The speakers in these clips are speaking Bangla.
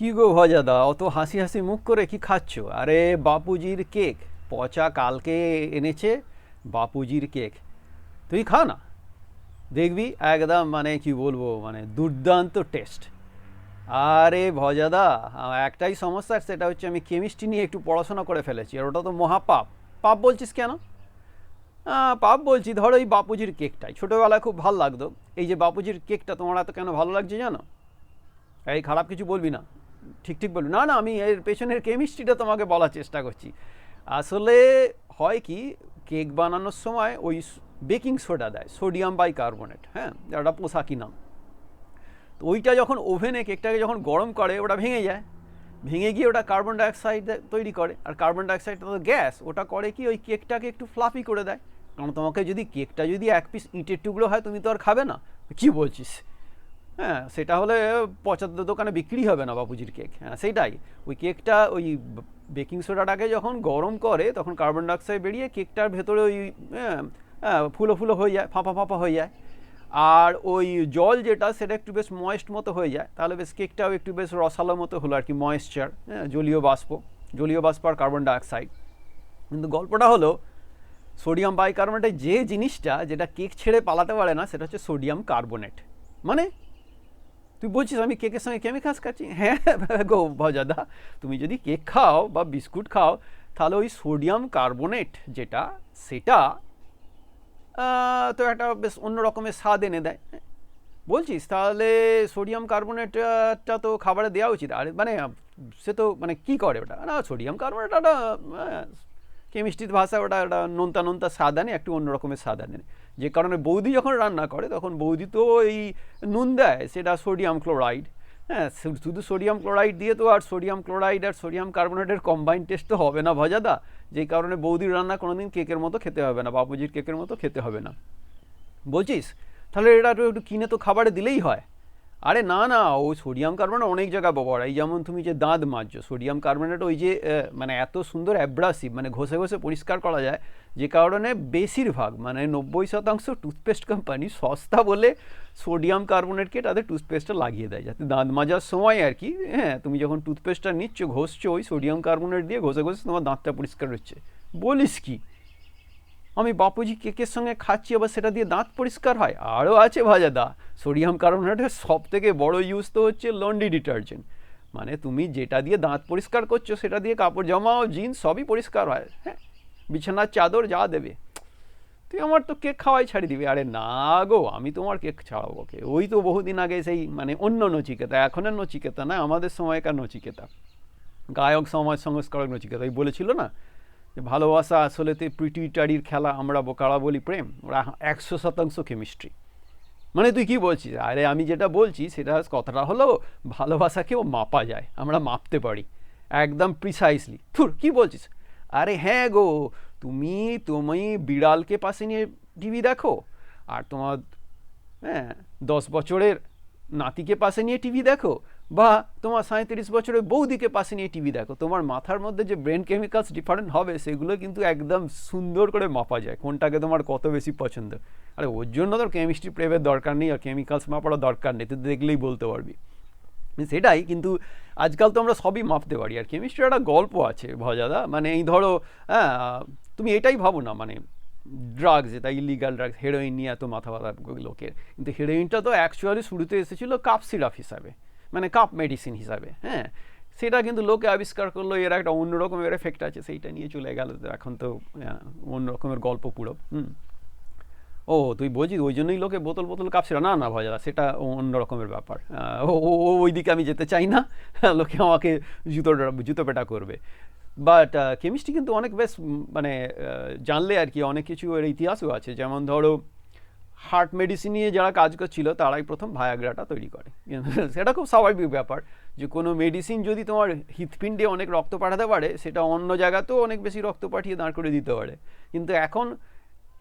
কি গো ভজাদা, অত হাসি হাসি মুখ করে কি খাচ্ছ? আরে বাপুজির কেক, পচা কালকে এনেছে বাপুজির কেক। তুই খা না। দেখবি একদম মানে কি বলব মানে দুর্দান্ত টেস্ট। আরে ভজাদা একটাই সমস্যা সেটা হচ্ছে আমি কেমিস্ট্রি নিয়ে একটু পড়াশোনা করে ফেলেছি আর ওটা তো মহাপাপ। পাপ বলছিস কেন? পাপ বলছি, ধরো এই বাপুজির কেকটাই। ছোটোবেলায় খুব ভালো লাগতো। এই যে বাপুজির কেকটা তোমার এত কেন ভালো লাগছে জানো? এই খারাপ কিছু বলবি না। ঠিক ঠিক বলবি। না না, আমি এর পেছনের কেমিস্ট্রিটা তোমাকে বলার চেষ্টা করছি। আসলে হয় কি কেক বানানোর সময় ওই বেকিং সোডা দেয় সোডিয়াম বাই কার্বনেট হ্যাঁ একটা পোশাকি নাম। তো ওইটা যখন ওভেনে কেকটাকে যখন গরম করে, ওটা ভেঙে যায়। ভেঙে গিয়ে ওটা কার্বন ডাইঅক্সাইড তৈরি করে। আর কার্বন ডাইঅক্সাইডটা তো গ্যাস ওটা করে কি ওই কেকটাকে একটু ফ্লাফি করে দেয়। কারণ তোমাকে যদি কেকটা যদি এক পিস ইটের টুকরো হয়, তুমি তো আর খাবে না। কি বলছিস? হ্যাঁ সেটা হলে পঁচাত্তর দোকানে বিক্রি হবে না বাপুজির কেক। হ্যাঁ সেইটাই ওই কেকটা ওই বেকিং সোডাটাকে যখন গরম করে তখন কার্বন ডাইঅক্সাইড বেরিয়ে কেকটার ভেতরে ওই হ্যাঁ, হ্যাঁ, ফুলো ফুলো হয়ে যায় ফাঁপা ফাঁপা হয়ে যায়। আর ওই জল যেটা সেটা একটু বেশ ময়েস্ট মতো হয়ে যায়। তাহলে বেশ কেকটাও একটু বেশ রসালো মতো হলো আর কি ময়েশ্চার হ্যাঁ জলীয় বাষ্প। জলীয় বাষ্প আর কার্বন ডাইঅক্সাইড। কিন্তু গল্পটা হলো সোডিয়াম বাইকার্বনেটের যে জিনিসটা যেটা কেক ছেড়ে পালাতে পারে না সেটা হচ্ছে সোডিয়াম কার্বনেট। মানে তুই বলছিস আমি কেকের সঙ্গে কেমিক্যালস খাচ্ছি হ্যাঁ গো, ভজাদা, তুমি যদি কেক খাও বা বিস্কুট খাও, তাহলে ওই সোডিয়াম কার্বনেট যেটা, সেটা তো একটা বেশ অন্য রকমের স্বাদ এনে দেয়। বলছিস, তাহলে সোডিয়াম কার্বনেটটা তো খাবারে দেওয়া উচিত। আর মানে সে তো মানে কি করে ওটা? না, সোডিয়াম কার্বনেট একটা কেমিস্ট্রির ভাষা ওটা একটা নোনতা নোনতা স্বাদ আনে একটু অন্য রকমের স্বাদ আনে যে কারণে বৌদি যখন রান্না করে, তখন বৌদি তো এই নুন দেয়, সেটা সোডিয়াম ক্লোরাইড। হ্যাঁ শুধু সোডিয়াম ক্লোরাইড দিয়ে তো আর সোডিয়াম ক্লোরাইড আর সোডিয়াম কার্বনেটের কম্বাইন টেস্ট তো হবে না ভজাদা। যেই কারণে বৌদির রান্না কোনোদিন কেকের মতো খেতে হবে না বাপুজির কেকের মতো খেতে হবে না। বলছিস? তাহলে এটা একটু একটু কিনে তো খাবারে দিলেই হয়। আরে না না, ও সোডিয়াম কার্বনেট অনেক জায়গায় ব্যবহার এই যেমন তুমি যে দাঁত মাজছো, সোডিয়াম কার্বনেট ওই যে মানে এত সুন্দর অ্যাব্রাসিভ মানে ঘষে ঘষে পরিষ্কার করা যায়, যে কারণে বেশিরভাগ মানে নব্বই শতাংশ টুথপেস্ট কোম্পানি সস্তা বলে সোডিয়াম কার্বনেটকে তাদের টুথপেস্টটা লাগিয়ে দেয়। যাতে দাঁত মাজার সময় আর কি হ্যাঁ তুমি যখন টুথপেস্টটা নিচ্ছ, ঘষছো, ওই সোডিয়াম কার্বনেট দিয়ে ঘষে ঘষে তোমার দাঁতটা পরিষ্কার হচ্ছে। বলিস কি? আমি বাপুজি কেকের সঙ্গে খাচ্ছি, আবার সেটা দিয়ে দাঁত পরিষ্কার হয়। আরও আছে ভাজাদা সোডিয়াম কার্বনেটের সব থেকে বড় ইউজ তো হচ্ছে লন্ড্রি ডিটারজেন্ট মানে তুমি যেটা দিয়ে দাঁত পরিষ্কার করছ, সেটা দিয়ে কাপড় জামাও জিন্স সবই পরিষ্কার হয়। হ্যাঁ বিছানার চাদর যা দেবে। তুই আমার তো কেক খাওয়াই ছাড়ি দিবি। আরে না গো, আমি তোমার কেক ছাড়াবো কে? ওই তো বহুদিন আগে সেই মানে অন্য নচিকেতা, এখনের নচিকেতা না, আমাদের সময়কার নচিকেতা। গায়ক, সমাজ সংস্কারক নচিকেতা, ওই বলেছিল না? যে ভালোবাসা আসলেতে পিটুইটারির খেলা আমরা বোকারা বলি প্রেম, ওরা একশো শতাংশ কেমিস্ট্রি মানে তুই কি বলছিস? আরে আমি যেটা বলছি সেটা কথাটা হলো ভালোবাসাকেও মাপা যায়, আমরা মাপতে পারি, একদম প্রিসাইসলি থুর কি বলছিস? আরে হ্যাঁ গো, তুমি তুমি বিড়ালকে পাশে নিয়ে টিভি দেখো, আর তোমার হ্যাঁ দশ বছরের নাতিকে পাশে নিয়ে টিভি দেখো বা তোমার সাঁত্রিশ বছরের বৌদিকে পাশে নিয়ে টিভি দেখো, তোমার মাথার মধ্যে যে ব্রেন কেমিক্যালস ডিফারেন্ট হবে, সেগুলো কিন্তু একদম সুন্দর করে মাপা যায়, কোনটাকে তোমার কত বেশি পছন্দ। আরে ওর জন্য তোর কেমিস্ট্রি প্রেমের দরকার নেই আর কেমিক্যালস মাপারও দরকার নেই, তুই দেখলেই বলতে পারবি। সেটাই কিন্তু আজকাল তো আমরা সবই মাপতে পারি, আর কেমিস্ট্রি একটা গল্প আছে ভজাদা মানে এই ধরো হ্যাঁ তুমি এটাই ভাবো না মানে ড্রাগস যেটা ইলিগাল ড্রাগস হেরোইন নিয়ে এত মাথা ব্যথা লোকের, কিন্তু হেরোইনটা তো অ্যাকচুয়ালি শুরুতে এসেছিল কাপ সিরাপ হিসাবে। মানে কাপ মেডিসিন হিসাবে হ্যাঁ? সেটা কিন্তু লোকে আবিষ্কার করল এর একটা অন্যরকমের এফেক্ট আছে সেইটা নিয়ে চলে গেল। এখন তো আহ, অন্য রকমের গল্প পুরো হুম? ও তুই বলছিস ওই জন্যই লোকে বোতল বোতল কাঁপছিল না না ভজাদা সেটা অন্য রকমের ব্যাপার। ও ওই দিকে আমি যেতে চাই না লোকে আমাকে জুতো জুতো পেটা করবে। বাট কেমিস্ট্রি কিন্তু অনেক বেশ মানে জানলে আর কি অনেক কিছু এর ইতিহাসও আছে। যেমন ধরো হার্ট মেডিসিন নিয়ে যারা কাজ করছিল তারাই প্রথম ভায়াগ্রাটা তৈরি করে। সেটা খুব স্বাভাবিক ব্যাপার যে, কোনো মেডিসিন যদি তোমার হৃৎপিণ্ডে অনেক রক্ত পাঠাতে পারে, সেটা অন্য জায়গাতেও অনেক বেশি রক্ত পাঠিয়ে দাঁড় করে দিতে পারে। কিন্তু এখন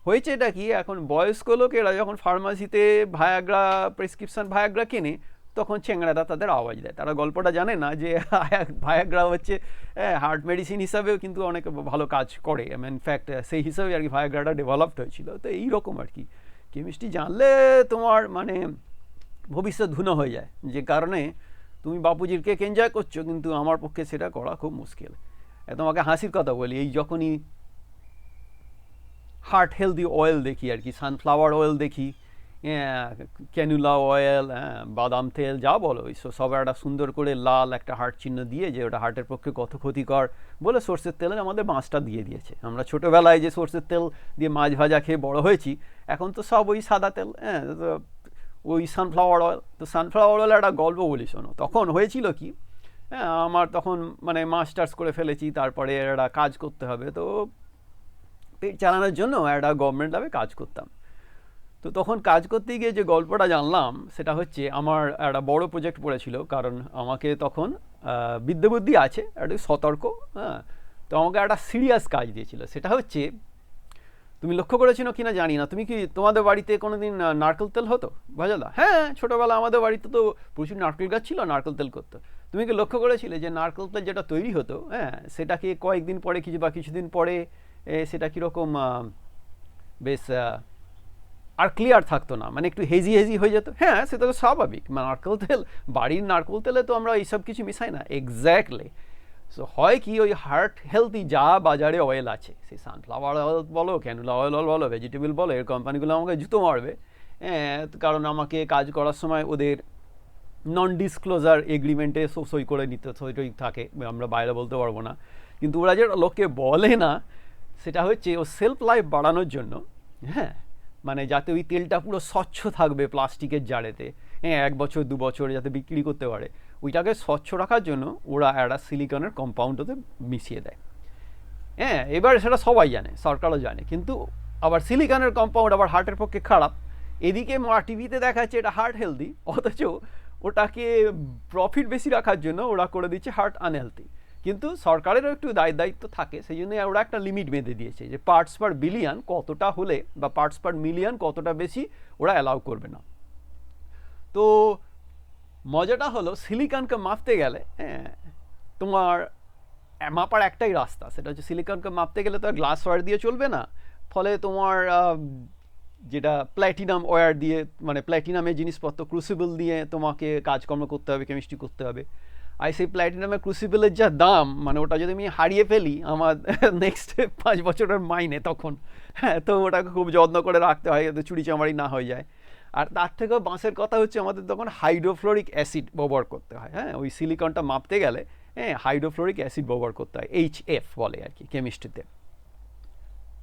হয়েছে এটা কি, এখন বয়স্ক লোকেরা যখন ফার্মাসিতে ভায়াগ্রা, প্রেসক্রিপশন ভায়াগ্রা কেনে, তখন চেংড়ারা তাদের আওয়াজ দেয়। তারা গল্পটা জানে না যে, ভায়াগ্রা হচ্ছে হার্ট মেডিসিন হিসাবেও কিন্তু অনেক ভালো কাজ করে। ইনফ্যাক্ট সেই হিসাবে আর কি ভায়াগ্রাটা ডেভেলপড হয়েছিল। তো এইরকম আর কি। কেমিস্ট্রি জানলে তোমার মানে ভবিষ্যৎ ধুনো হয়ে যায়। যে কারণে তুমি বাপুজির কেক এনজয় করছ, কিন্তু আমার পক্ষে সেটা করা খুব মুশকিল। তোমাকে হাসির কথা বলি, এই যখনই হার্ট হেলদি অয়েল দেখি আর কি সানফ্লাওয়ার অয়েল দেখি ক্যানুলা অয়েল হ্যাঁ বাদাম তেল, যা বলো সব- একটা সুন্দর করে লাল একটা হার্ট চিহ্ন দিয়ে যে ওটা হার্টের পক্ষে কত ক্ষতিকর বলে সর্ষের তেলে আমাদের মাছটা দিয়ে দিয়েছে। আমরা ছোটোবেলায় যে সর্ষের তেল দিয়ে মাছ ভাজা খেয়ে বড় হয়েছি, এখন তো সব ওই সাদা তেল হ্যাঁ ওই সানফ্লাওয়ার অয়েল তো সানফ্লাওয়ার অয়েল একটা গল্প বলি শোনো। তখন হয়েছিল কি হ্যাঁ আমার তখন মানে মাস্টার্স করে ফেলেছি, তারপরে একটা কাজ করতে হবে, তো পেট চালানোর জন্য একটা গভর্নমেন্ট লাভে কাজ করতাম। তো তখন কাজ করতে গিয়ে যে গল্পটা জানলাম সেটা হচ্ছে আমার একটা বড় প্রজেক্ট পড়েছিল কারণ আমাকে তখন বিদ্যাবুদ্ধি আছে একটু সতর্ক হ্যাঁ? তো আমাকে একটা সিরিয়াস কাজ দিয়েছিল সেটা হচ্ছে তুমি লক্ষ্য করেছিনো কিনা জানি না তুমি কি তোমাদের বাড়িতে কোনোদিন আহ, নারকেল তেল হতো? ভাজাদা হ্যাঁ ছোটোবেলা আমাদের বাড়িতে তো প্রচুর নারকেল গাছ ছিল নারকেল তেল করতো। তুমি কি লক্ষ্য করেছিলে যে নারকেল তেল যেটা তৈরি হতো হ্যাঁ সেটাকে কয়েকদিন পরে কিছু বা কিছুদিন পরে সেটা কীরকম বেশ আর ক্লিয়ার থাকতো না। মানে একটু হেজি হেজি হয়ে যেত। হ্যাঁ সেটা তো স্বাভাবিক। মানে নারকেল তেল, বাড়ির নারকেল তেলে তো আমরা এইসব কিছু মিশাই না। এক্স্যাক্টলি সো হয় কি, ওই হার্ট হেলদি যা বাজারে অয়েল আছে, সেই সানফ্লাওয়ার অয়েল বলো ক্যানুলা অয়েল বলো ভেজিটেবল বলো, এর কোম্পানিগুলো আমাকে জুতো মারবে। হ্যাঁ কারণ আমাকে কাজ করার সময় ওদের নন ডিসক্লোজার এগ্রিমেন্টে সই করে নিতে, সই টই থাকে। আমরা বাইরে বলতে পারব না। কিন্তু ওরা যেটা লোককে বলে না, সেটা হচ্ছে ও সেলফ লাইফ বাড়ানোর জন্য হ্যাঁ মানে যাতে ওই তেলটা পুরো স্বচ্ছ থাকবে প্লাস্টিকের জারেতে। হ্যাঁ এক বছর, দু বছর যাতে বিক্রি করতে পারে। ওইটাকে স্বচ্ছ রাখার জন্য ওরা একটা সিলিকনের কম্পাউন্ড ওতে মিশিয়ে দেয়। হ্যাঁ এবার সেটা সবাই জানে, সরকারও জানে। কিন্তু আবার সিলিকনের কম্পাউন্ড আবার হার্টের পক্ষে খারাপ। এদিকে টিভিতে দেখাচ্ছে এটা হার্ট হেলদি অথচ ওটাকে প্রফিট বেশি রাখার জন্য ওরা করে দিচ্ছে হার্ট আনহেলদি কিন্তু সরকারেরও একটু দায় দায়িত্ব থাকে, সেই জন্য ওরা একটা লিমিট বেঁধে দিয়েছে যে পার্টস পার বিলিয়ন কতটা হলে বা পার্টস পার মিলিয়ন কতটা বেশি ওরা অ্যালাউ করবে না। তো মজাটা হলো সিলিকনকে মাপতে গেলে হ্যাঁ তোমার মাপার একটাই রাস্তা, সেটা হচ্ছে সিলিকনকে মাপতে গেলে তো আর গ্লাস ওয়্যার দিয়ে চলবে না। ফলে তোমার যেটা প্ল্যাটিনাম ওয়্যার দিয়ে মানে প্ল্যাটিনামের জিনিসপত্র ক্রুসিবল দিয়ে তোমাকে কাজকর্ম করতে হবে কেমিস্ট্রি করতে হবে। আর সেই প্ল্যাটিনামের ক্রুসিবলের যা দাম মানে ওটা যদি আমি হারিয়ে ফেলি আমার নেক্সট পাঁচ বছরের মাইনে তখন হ্যাঁ তো ওটাকে খুব যত্ন করে রাখতে হয় যাতে চুরি চামারি না হয়ে যায়। আর তার থেকেও বাঁশের কথা হচ্ছে আমাদের তখন হাইড্রোফ্লোরিক অ্যাসিড ব্যবহার করতে হয় হ্যাঁ ওই সিলিকনটা মাপতে গেলে হ্যাঁ হাইড্রোফ্লোরিক অ্যাসিড ব্যবহার করতে হয় এইচ এফ বলে আর কি কেমিস্ট্রিতে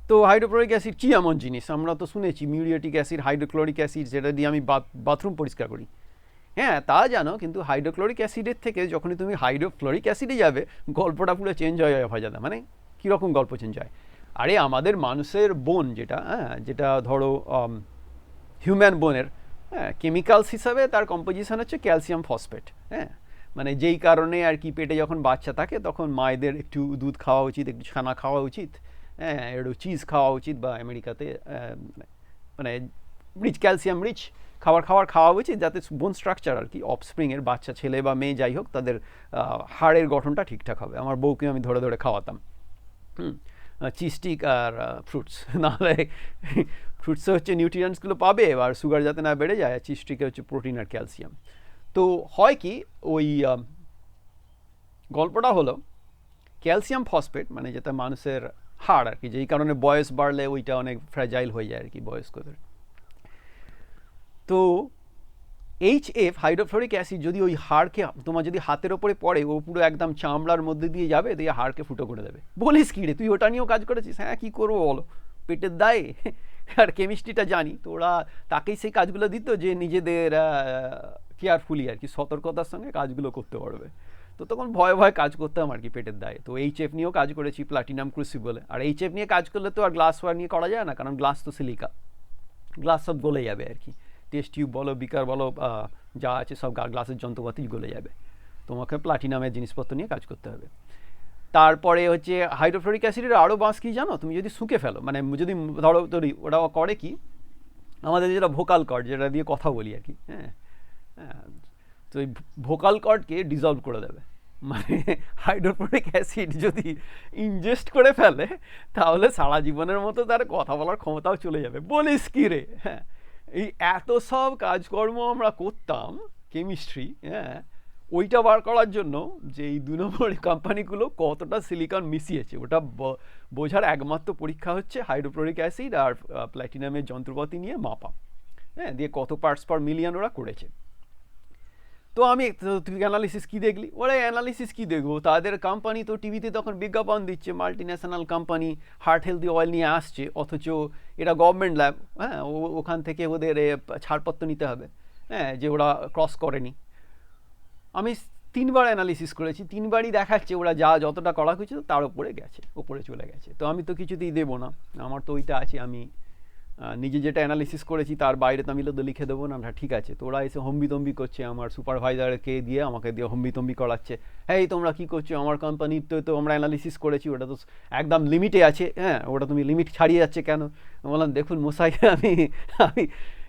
তো হাইড্রোক্লোরিক অ্যাসিড কী এমন জিনিস? আমরা তো শুনেছি মিউরিয়েটিক অ্যাসিড হাইড্রোক্লোরিক অ্যাসিড যেটা দিয়ে আমি বাথরুম পরিষ্কার করি। হ্যাঁ তা জানো, কিন্তু হাইড্রোক্লোরিক অ্যাসিডের থেকে যখনই তুমি হাইড্রোফ্লোরিক অ্যাসিডে যাবে, গল্পটা পুরো চেঞ্জ হয়ে যাবে ভাজাদা মানে কীরকম গল্প চেঞ্জ হয়? আরে, আমাদের মানুষের বোন যেটা হ্যাঁ যেটা ধরো হিউম্যান বোনের হ্যাঁ কেমিক্যালস হিসাবে তার কম্পোজিশন হচ্ছে ক্যালসিয়াম ফসফেট হ্যাঁ। মানে যেই কারণে আর কি পেটে যখন বাচ্চা থাকে, তখন মায়েদের একটু দুধ খাওয়া উচিত, একটু ছানা খাওয়া উচিত হ্যাঁ একটু চিজ খাওয়া উচিত, বা আমেরিকাতে মানে রিচ ক্যালসিয়াম রিচ খাবার খাবার খাওয়া উচিত যাতে বোন স্ট্রাকচার আর কি অফস্প্রিংয়ের বাচ্চা, ছেলে বা মেয়ে যাই হোক, তাদের হাড়ের গঠনটা ঠিকঠাক হবে। আমার বউকে আমি ধরে ধরে খাওয়াতাম। হুম চিস্টিক আর ফ্রুটস নাহলে ফ্রুটসে হচ্ছে নিউট্রিয়েন্টসগুলো পাবে আর সুগার যাতে না বেড়ে যায় চিস্টিকে হচ্ছে প্রোটিন আর ক্যালসিয়াম তো হয় কি, ওই গল্পটা হলো ক্যালসিয়াম ফসফেট মানে যেটা মানুষের হাড় আর কি, যেই কারণে বয়স বাড়লে ওইটা অনেক ফ্র্যাজাইল হয়ে যায় আর কি, বয়স্কদের। তো এইচ এফ হাইড্রোফ্লোরিক অ্যাসিড যদি ওই হাড়কে, তোমার যদি হাতের ওপরে পড়ে, ও পুরো একদম চামড়ার মধ্যে দিয়ে যাবে, দিয়ে হাড়কে ফুটো করে দেবে। বলিস কি রে, তুই ওটা নিয়েও কাজ করেছিস? হ্যাঁ কী করব বলো? পেটের দায়ে? আর কেমিস্ট্রিটা জানি। তো ওরা তাকেই সেই কাজগুলো দিত যে নিজেদের কেয়ারফুলি আর কি, সতর্কতার সঙ্গে কাজগুলো করতে পারবে। তো তখন ভয়ে ভয়ে কাজ করতাম আর কি পেটের দায়ে। তো এইচ এফ নিয়েও কাজ করেছি প্লাটিনাম ক্রুসিবলে আর এইচ এফ নিয়ে কাজ করলে তো আর গ্লাস ওয়ার নিয়ে করা যায় না, কারণ গ্লাস তো সিলিকা গ্লাস সব গলে যাবে আর কি। টেস্ট টিউব বলো বিকার বলো যা আছে সব গ্লাসের যন্ত্রপাতি গলে যাবে। তোমাকে প্লাটিনামের জিনিসপত্র নিয়ে কাজ করতে হবে। তারপরে হচ্ছে হাইড্রোফ্লোরিক অ্যাসিডের আরও বাঁশ কি জানো? তুমি যদি শুকে ফেলো মানে যদি ধরো তৈরি ওরা করে কি? আমাদের যেটা ভোকাল কর্ড যেটা দিয়ে কথা বলি আর কি হ্যাঁ? হ্যাঁ, তো এই ভোকাল কর্ডকে ডিজলভ করে দেবে। মানে হাইড্রোফ্লোরিক অ্যাসিড যদি ইনজেস্ট করে ফেলে তাহলে সারা জীবনের মতো তার কথা বলার ক্ষমতাও চলে যাবে। বলিস কি রে? হ্যাঁ এই এত সব কাজকর্ম আমরা করতাম কেমিস্ট্রি হ্যাঁ ওইটা বার করার জন্য যে এই দু নম্বর কোম্পানিগুলো কতটা সিলিকন মিশিয়েছে, ওটা বোঝার একমাত্র পরীক্ষা হচ্ছে হাইড্রোক্লোরিক অ্যাসিড আর প্ল্যাটিনামের যন্ত্রপাতি নিয়ে মাপা হ্যাঁ দিয়ে কত পার্টস পার মিলিয়ন ওরা করেছে। তো আমি তুই অ্যানালিসিস কী দেখলি? ওরা অ্যানালিসিস কী দেখব? তাদের কোম্পানি তো টিভিতে তখন বিজ্ঞাপন দিচ্ছে multinational company heart healthy oil নিয়ে আসছে, অথচ এটা গভর্নমেন্ট ল্যাব হ্যাঁ ওখান থেকে ওদের ছাড়পত্র নিতে হবে হ্যাঁ যে ওরা ক্রস করেনি। আমি তিনবার অ্যানালিসিস করেছি, তিনবারই দেখাচ্ছে ওরা যা যতটা করা হয়েছে তার উপরে গেছে, উপরে চলে গেছে। তো আমি তো কিছুতেই দেবো না, আমার তো ওইটা আছে, আমি নিজে যেটা অ্যানালিসিস করেছি, তার বাইরে তো আমি তো লিখে দেবো না। ঠিক আছে তো ওরা এসে হম্বিতম্বি করছে, আমার সুপারভাইজারকে দিয়ে আমাকে দিয়ে হম্বিতম্বি করাচ্ছে। হ্যাঁ এই তোমরা কী করছ? আমার কোম্পানির তো তো আমরা অ্যানালিসিস করেছি, ওটা তো একদম লিমিটে আছে। হ্যাঁ ওটা তুমি লিমিট ছাড়িয়ে যাচ্ছে কেন? বললাম, দেখুন মশাই আমি আমি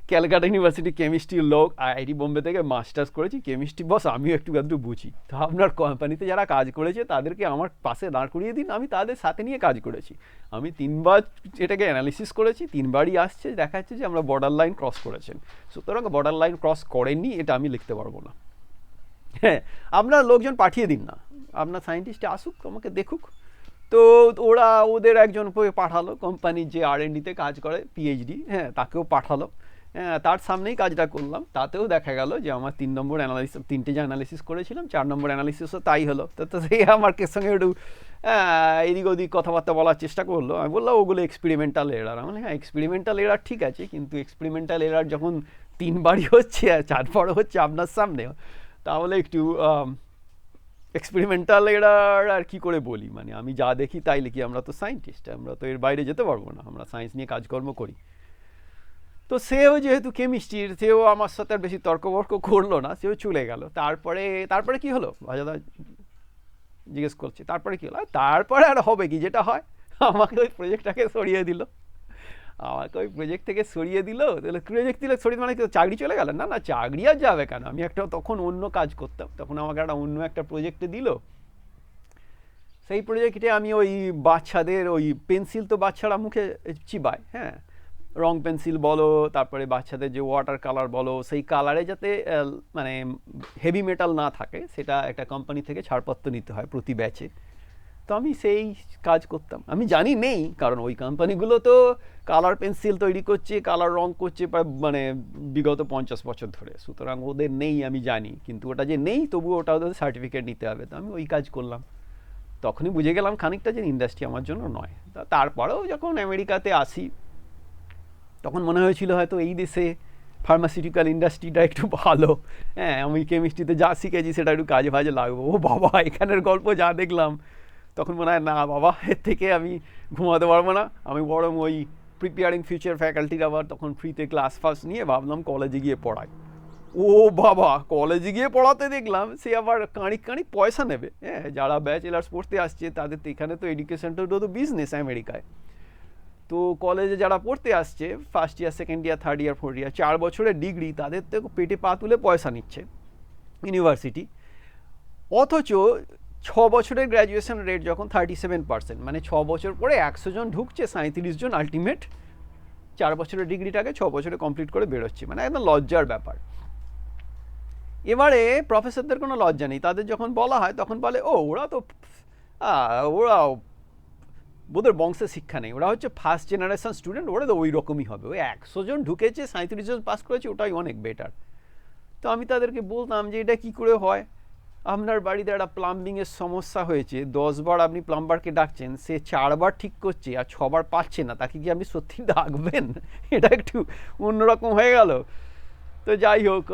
ক্যালকাটা ইউনিভার্সিটি কেমিস্ট্রির লোক, আইআইটি বোম্বে থেকে মাস্টার্স করেছি, কেমিস্ট্রি বস, আমিও একটু একটু বুঝি। তো আপনার কোম্পানিতে যারা কাজ করেছে, তাদেরকে আমার পাশে দাঁড় করিয়ে দিন, আমি তাদের সাথে নিয়ে কাজ করেছি। আমি তিনবার এটাকে অ্যানালিসিস করেছি, তিনবারই আসছে, দেখা যাচ্ছে যে আমরা বর্ডার লাইন ক্রস করেছেন। সুতরাং বর্ডার লাইন ক্রস করেননি, এটা আমি লিখতে পারব না। হ্যাঁ আপনার লোকজন পাঠিয়ে দিন না। আপনার সায়েন্টিস্ট আসুক, আমাকে দেখুক। তো ওরা, ওদের একজন পাঠালো কোম্পানির যে আর এন ডিতে কাজ করে পিএইচডি হ্যাঁ তাকেও পাঠালো। তার সামনেই কাজটা করলাম। তাতেও দেখা গেল যে আমার তিন নম্বর অ্যানালিসিস তিনটে যে অ্যানালিসিস করেছিলাম চার নম্বর অ্যানালিসিসও তাই হলো। তো তো সেই আমার কে সঙ্গে একটু এদিক ওদিক কথাবার্তা বলার চেষ্টা করল। আমি বললাম ওগুলো এক্সপেরিমেন্টাল এরার বললাম, হ্যাঁ এক্সপেরিমেন্টাল এরার ঠিক আছে কিন্তু এক্সপেরিমেন্টাল এরার যখন তিনবারই হচ্ছে আর চারবারও হচ্ছে আপনার সামনে তাহলে একটু এক্সপেরিমেন্টাল এরার আর কি করে বলি? মানে আমি যা দেখি তাই লিখি। আমরা তো সায়েন্টিস্ট আমরা তো এর বাইরে যেতে পারব না। আমরা সায়েন্স নিয়ে কাজকর্ম করি। তো সেও যেহেতু কেমিস্ট্রির সেও আমার সাথে আর বেশি তর্ক বর্ক করল না, সেও চলে গেল। তারপরে তারপরে কি হলো? ভাজাদা জিজ্ঞেস করছে, তারপরে কি হলো? তারপরে আর হবে কি? যেটা হয়, আমাকে ওই প্রজেক্টটাকে সরিয়ে দিল। আমাকে ওই প্রজেক্ট থেকে সরিয়ে দিল। তাহলে প্রজেক্ট দিলে সরিয়ে মানে চাকরি চলে গেল? না না, চাকরি আর যাবে কেন? আমি একটা তখন অন্য কাজ করতাম। তখন আমাকে একটা অন্য একটা প্রজেক্টে দিল। সেই প্রজেক্টে আমি ওই বাচ্চাদের, ওই পেন্সিল তো বাচ্চারা মুখে চিবায় হ্যাঁ? রং পেন্সিল বলো, তারপরে বাচ্চাদের যে ওয়াটার কালার বলো, সেই কালারে যাতে মানে হেভি মেটাল না থাকে, সেটা একটা কোম্পানি থেকে ছাড়পত্র নিতে হয় প্রতি ব্যাচে তো আমি সেই কাজ করতাম। আমি জানি নেই, কারণ ওই কোম্পানিগুলো তো কালার পেন্সিল তৈরি করছে কালার রং করছে মানে বিগত পঞ্চাশ বছর ধরে। সুতরাং ওদের নেই, আমি জানি। কিন্তু ওটা যে নেই, তবুও ওটা ওদের সার্টিফিকেট নিতে হবে। তো আমি ওই কাজ করলাম। তখনই বুঝে গেলাম খানিকটা যে ইন্ডাস্ট্রি আমার জন্য নয়। তারপরেও যখন আমেরিকাতে আসি তখন মনে হয়েছিল হয়তো এই দেশে ফার্মাসিউটিক্যাল ইন্ডাস্ট্রিটা একটু ভালো। হ্যাঁ আমি কেমিস্ট্রিতে যা শিখেছি সেটা একটু কাজে ফাজে লাগবে। ও বাবা, এখানের গল্প যা দেখলাম। তখন মনে হয়, না বাবা, এর থেকে আমি ঘুমাতে পারব না। আমি বরং ওই প্রিপেয়ারিং ফিউচার ফ্যাকাল্টির আবার তখন ফ্রিতে ক্লাস ফাস নিয়ে ভাবলাম কলেজে গিয়ে পড়াই। ও বাবা কলেজে গিয়ে পড়াতে দেখলাম, সে আবার কাঁড়ি কাঁড়ি পয়সা নেবে। হ্যাঁ যারা ব্যাচেলার্স পড়তে আসছে, তাদের তো এখানে তো এডুকেশনটা তো বিজনেস আমেরিকায় তো কলেজে যারা পড়তে আসছে first year second year third year fourth year চার বছরের ডিগ্রি তাদের তো পেটে পা তুলে পয়সা নিচ্ছে ইউনিভার্সিটি অথচ ছ বছরের গ্র্যাজুয়েশন রেট যখন থার্টি সেভেন পার্সেন্ট মানে ছ বছর পরে একশো জন ঢুকছে সাঁত্রিশ জন আলটিমেট চার বছরের ডিগ্রিটাকে ছ বছরে কমপ্লিট করে বেরোচ্ছে মানে একদম লজ্জার ব্যাপার। এবারে প্রফেসরদের কোনো লজ্জা নেই, তাদের যখন বলা হয় তখন বলে, ও, ওরা তো ওরা ওদের বংশে শিক্ষা নেই। ওরা হচ্ছে ফার্স্ট জেনারেশন স্টুডেন্ট ওরা তো ওই রকমই হবে। ওই একশো জন ঢুকেছে সাঁত্রিশ জন পাস করেছে, ওটাই অনেক বেটার তো আমি তাদেরকে বলতাম যে এটা কি করে হয়? আপনার বাড়িতে একটা প্লাম্বিংয়ের সমস্যা হয়েছে দশবার আপনি প্লাম্বারকে ডাকছেন, সে চারবার ঠিক করছে আর ছবার পাচ্ছে না, তাকে কি আপনি সত্যি ডাকবেন? এটা একটু অন্যরকম হয়ে গেল। তো যাই হোক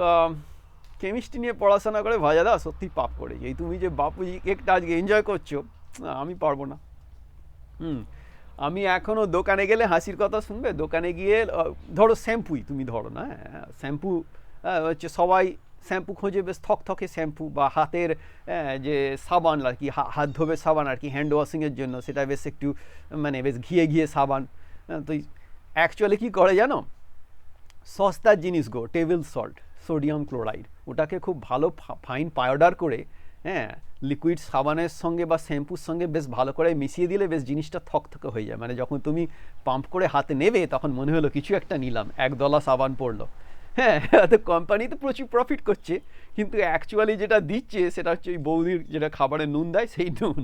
কেমিস্ট্রি নিয়ে পড়াশোনা করে ভাজাদা সত্যি পাপ করে এই তুমি যে বাপুজি কেকটা আজকে এনজয় করছ আমি পারব না। হুম আমি এখনও দোকানে গেলে হাসির কথা শুনবে। দোকানে গিয়ে ধরো শ্যাম্পুই তুমি ধরো না হ্যাঁ, শ্যাম্পু আহ, হচ্ছে সবাই শ্যাম্পু খোঁজে বেশ থকথকে শ্যাম্পু বা হাতের যে সাবান আর কি হাত ধোবে সাবান আর কি হ্যান্ড ওয়াশিংয়ের জন্য সেটা বেশ একটু মানে বেশ ঘিয়ে ঘিয়ে সাবান। তো অ্যাকচুয়ালি কী করে জানো? সস্তার জিনিস গো টেবিল সল্ট সোডিয়াম ক্লোরাইড ওটাকে খুব ভালো ফাইন পাউডার করে হ্যাঁ লিকুইড সাবানের সঙ্গে বা শ্যাম্পুর সঙ্গে বেশ ভালো করে মিশিয়ে দিলে বেশ জিনিসটা থকথকে হয়ে যায়। মানে যখন তুমি পাম্প করে হাতে নেবে, তখন মনে হলো কিছু একটা নিলাম, এক দলা সাবান পড়ল। হ্যাঁ তো কোম্পানি তো প্রচুর প্রফিট করছে, কিন্তু অ্যাকচুয়ালি যেটা দিচ্ছে সেটা হচ্ছে ওই বৌদির যেটা খাবারে নুন দেয়, সেই নুন।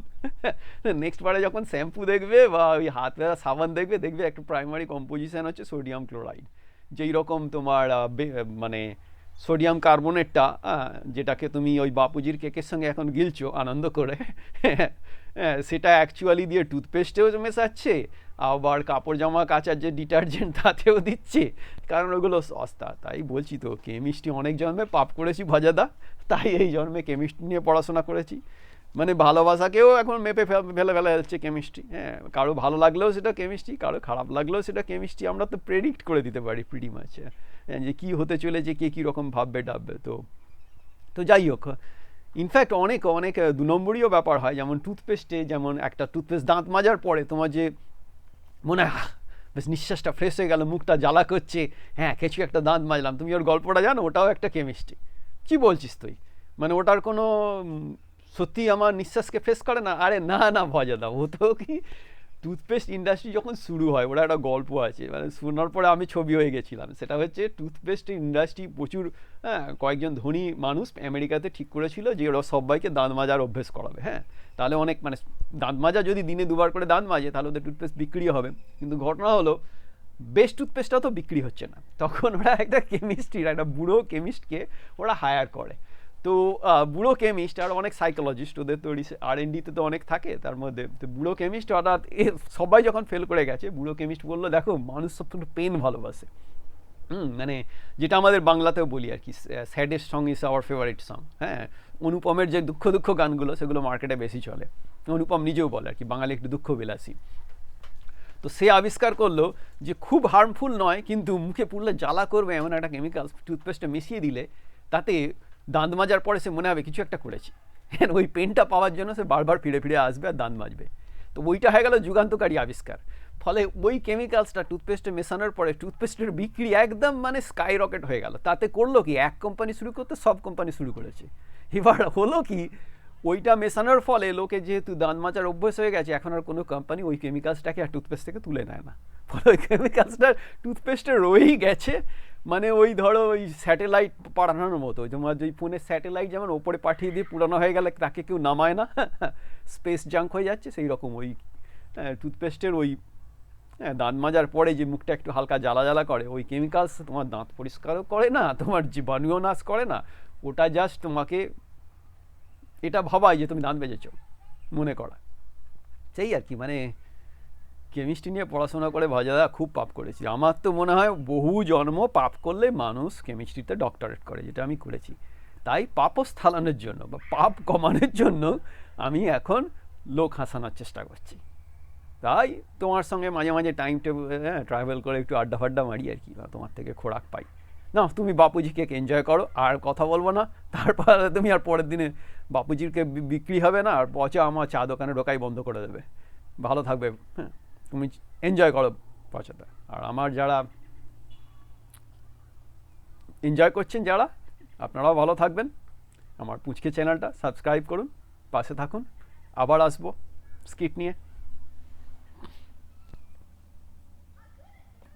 নেক্সট বারে যখন শ্যাম্পু দেখবে বা ওই হাত সাবান দেখবে দেখবে একটা প্রাইমারি কম্পোজিশন হচ্ছে সোডিয়াম ক্লোরাইড যেই রকম তোমার মানে সোডিয়াম কার্বনেটটা যেটাকে তুমি ওই বাপুজির কেকের সঙ্গে এখন গিলছো আনন্দ করে সেটা অ্যাকচুয়ালি দিয়ে টুথপেস্টেও মেশাচ্ছে, আবার কাপড় জামা কাচার যে ডিটারজেন্ট তাতেও দিচ্ছে, কারণ ওগুলো সস্তা, তাই বলছি তো কেমিস্ট্রি অনেক জন্মে পাপ করেছি ভাজাদা, তাই এই জন্মে কেমিস্ট্রি নিয়ে পড়াশোনা করেছি। মানে ভালোবাসাকেও এখন মেপে ফেলে, ফেলা যাচ্ছে কেমিস্ট্রি হ্যাঁ কারও ভালো লাগলেও সেটা কেমিস্ট্রি কারও খারাপ লাগলেও সেটা কেমিস্ট্রি আমরা তো প্রেডিক্ট করে দিতে পারি প্রিটি মাছ হ্যাঁ যে কী হতে চলেছে, কে কী রকম ভাববে, ডাববে, তো তো যাই হোক ইনফ্যাক্ট অনেক অনেক দু নম্বরীয় ব্যাপার হয়, যেমন টুথপেস্টে যেমন একটা টুথপেস্ট দাঁত মাজার পরে তোমার যে মনে হয় বেশ নিঃশ্বাসটা ফ্রেশ হয়ে গেল, মুখটা জ্বালা করছে হ্যাঁ কিছু একটা দাঁত মাজলাম, তুমি ওর গল্পটা জানো, ওটাও একটা কেমিস্ট্রি কী বলছিস তুই? মানে ওটার কোনো সত্যি আমার নিঃশ্বাসকে ফেস করে না? আরে না না ভজাদা ও তো কি? টুথপেস্ট ইন্ডাস্ট্রি যখন শুরু হয়, ওরা একটা গল্প আছে মানে শোনার পরে আমি ছবি হয়ে গেছিলাম। সেটা হচ্ছে টুথপেস্ট ইন্ডাস্ট্রি প্রচুর হ্যাঁ কয়েকজন ধনী মানুষ আমেরিকাতে ঠিক করেছিল যে ওরা সবাইকে দাঁত মাজার অভ্যেস করাবে হ্যাঁ। তাহলে অনেক মানে দাঁত মাজা যদি দিনে দুবার করে দাঁত মাজে, তাহলে ওদের টুথপেস্ট বিক্রি হবে। কিন্তু ঘটনা হলো বেস্ট টুথপেস্টটা তো বিক্রি হচ্ছে না। তখন ওরা একটা কেমিস্ট্রির একটা বুড়ো কেমিস্টকে ওরা হায়ার করে। তো বুড়ো কেমিস্ট আর অনেক সাইকোলজিস্ট ওদের তো আর এন ডিতে তো অনেক থাকে, তার মধ্যে তো বুড়ো কেমিস্ট হঠাৎ সবাই যখন ফেল করে গেছে, বুড়ো কেমিস্ট বলল, দেখো, মানুষ সব পেন ভালোবাসে। হুম মানে যেটা আমাদের বাংলাতেও বলি আর কি saddest song is our favourite song হ্যাঁ? অনুপমের যে দুঃখ দুঃখ গানগুলো, সেগুলো মার্কেটে বেশি চলে। অনুপম নিজেও বলে আর কি বাঙালি একটু দুঃখ বিলাসী। তো সে আবিষ্কার করল যে খুব হার্মফুল নয়, কিন্তু মুখে পুড়লে জ্বালা করবে এমন একটা কেমিক্যাল টুথপেস্টে মিশিয়ে দিলে, তাতে দাঁত মাজার পরে সে মনে হবে কিছু একটা করেছি। হ্যাঁ ওই পেনটা পাওয়ার জন্য সে বারবার ফিরে ফিরে আসবে আর দাঁত মাজবে। তো ওইটা হয়ে গেল যুগান্তকারী আবিষ্কার। ফলে ওই কেমিক্যালসটা টুথপেস্টে মেশানোর পরে টুথপেস্টের বিক্রি একদম মানে স্কাই রকেট হয়ে গেল। তাতে করল কি, এক কোম্পানি শুরু করতে সব কোম্পানি শুরু করেছে। এবার হলো কি, ওইটা মেশানোর ফলে লোকে যেহেতু দাঁত মাজার অভ্যেস হয়ে গেছে, এখন আর কোনো কোম্পানি ওই কেমিক্যালসটাকে আর টুথপেস্ট থেকে তুলে নেয় না। ফলে ওই কেমিক্যালসটা টুথপেস্টে রয়েই গেছে। মানে ওই ধরো ওই স্যাটেলাইট পাঠানোর মতো তোমার যে ফোনের স্যাটেলাইট যেমন ওপরে পাঠিয়ে দিয়ে পুরানো হয়ে গেলে তাকে কেউ নামায় না, স্পেস জাঙ্ক হয়ে যাচ্ছে, সেই রকম ওই টুথপেস্টের ওই হ্যাঁ দাঁত মাজার পরে যে মুখটা একটু হালকা জ্বালা জ্বালা করে, ওই কেমিক্যালস তোমার দাঁত পরিষ্কারও করে না, তোমার জীবাণুও নাশ করে না, ওটা জাস্ট তোমাকে এটা ভাবায় যে তুমি দাঁত বেজেছো মনে করা। সেই আর কি মানে কেমিস্ট্রি নিয়ে পড়াশোনা করে ভাজাদা খুব পাপ করেছি। আমার তো মনে হয় বহু জন্ম পাপ করলে মানুষ কেমিস্ট্রিতে ডক্টরেট করে, যেটা আমি করেছি। তাই পাপস্থালানের জন্য বা পাপ কমানোর জন্য আমি এখন লোক হাসানোর চেষ্টা করছি। তাই তোমার সঙ্গে মাঝে মাঝে টাইম টেবিল হ্যাঁ ট্রাভেল করে একটু আড্ডা ফাড্ডা মারি আর কি, বা তোমার থেকে খোরাক পাই। না, তুমি বাপুজি কেক এনজয় করো, আর কথা বলব না। তারপর তুমি আর পরের দিনে বাপুজির কেক বি- বিক্রি হবে না, আর পচা আমার চা দোকানে ঢোকাই বন্ধ করে দেবে। ভালো থাকবে হ্যাঁ। তুমি এনজয় করো পচাটা আর আমার যারা এনজয় করছেন, যারা, আপনারাও ভালো থাকবেন। আমার পুচকে চ্যানেলটা সাবস্ক্রাইব করুন, পাশে থাকুন। আবার আসব স্কিট নিয়ে।